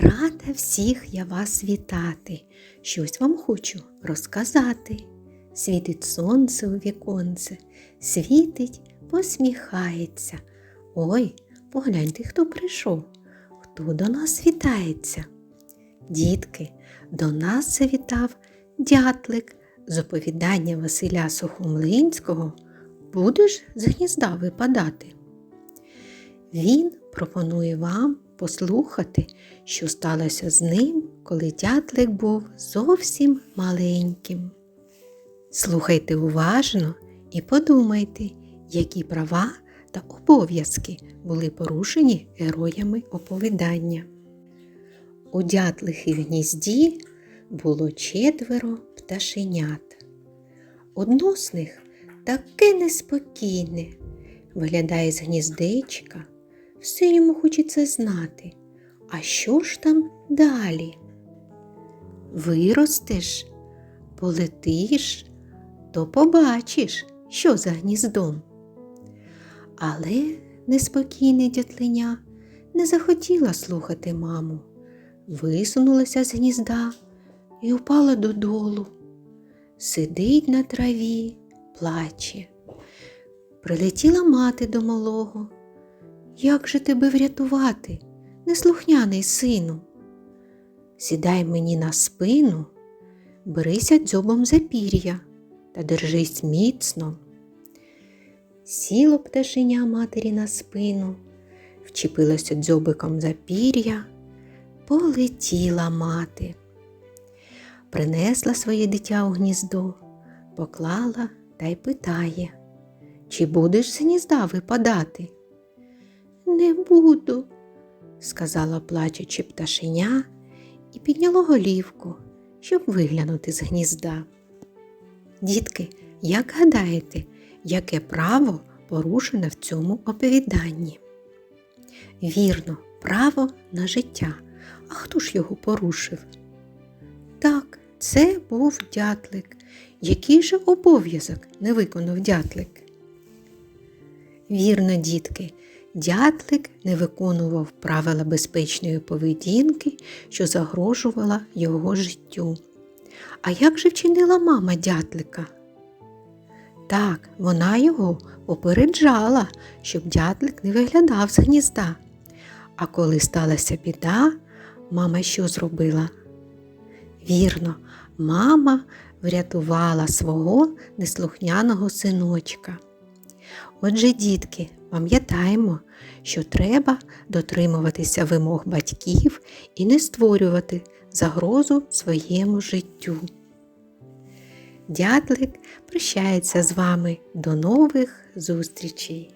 Рада всіх я вас вітати. Щось вам хочу розказати. Світить сонце у віконце, світить, посміхається. Ой, погляньте, хто прийшов, хто до нас вітається. Дітки, до нас завітав дятлик з оповідання Василя Сухомлинського Будеш з гнізда випадати. Він пропонує вам послухати, що сталося з ним, коли дятлик був зовсім маленьким. Слухайте уважно і подумайте, які права та обов'язки були порушені героями оповідання. У дятлихи гнізді було четверо пташенят. Одно з них таке неспокійне, виглядає з гніздечка, все йому хочеться знати. А що ж там далі? Виростеш, полетиш, то побачиш, що за гніздом. Але неспокійне дятлиня не захотіла слухати маму, висунулася з гнізда і упала додолу. Сидить на траві, плаче. Прилетіла мати до малого. Як же тебе врятувати, неслухняний сину? Сідай мені на спину, берися дзьобом за пір'я та держись міцно. Сіло пташеня матері на спину, вчепилося дзьобиком за пір'я, полетіла мати. Принесла своє дитя у гніздо, поклала та й питає, чи будеш з гнізда випадати? Не буду, сказала плачучи пташеня і підняло голівку, щоб виглянути з гнізда. Дітки, як гадаєте, яке право порушене в цьому оповіданні? Вірно, право на життя. А хто ж його порушив? Так, це був дятлик. Який же обов'язок не виконав дятлик? Вірно, дітки, дятлик не виконував правила безпечної поведінки, що загрожувала його життю. А як же вчинила мама дятлика? Так, вона його попереджала, щоб дятлик не виглядав з гнізда. А коли сталася біда, мама що зробила? Вірно, мама врятувала свого неслухняного синочка. Отже, дітки, пам'ятаємо, що треба дотримуватися вимог батьків і не створювати загрозу своєму життю. Дятлик прощається з вами до нових зустрічей!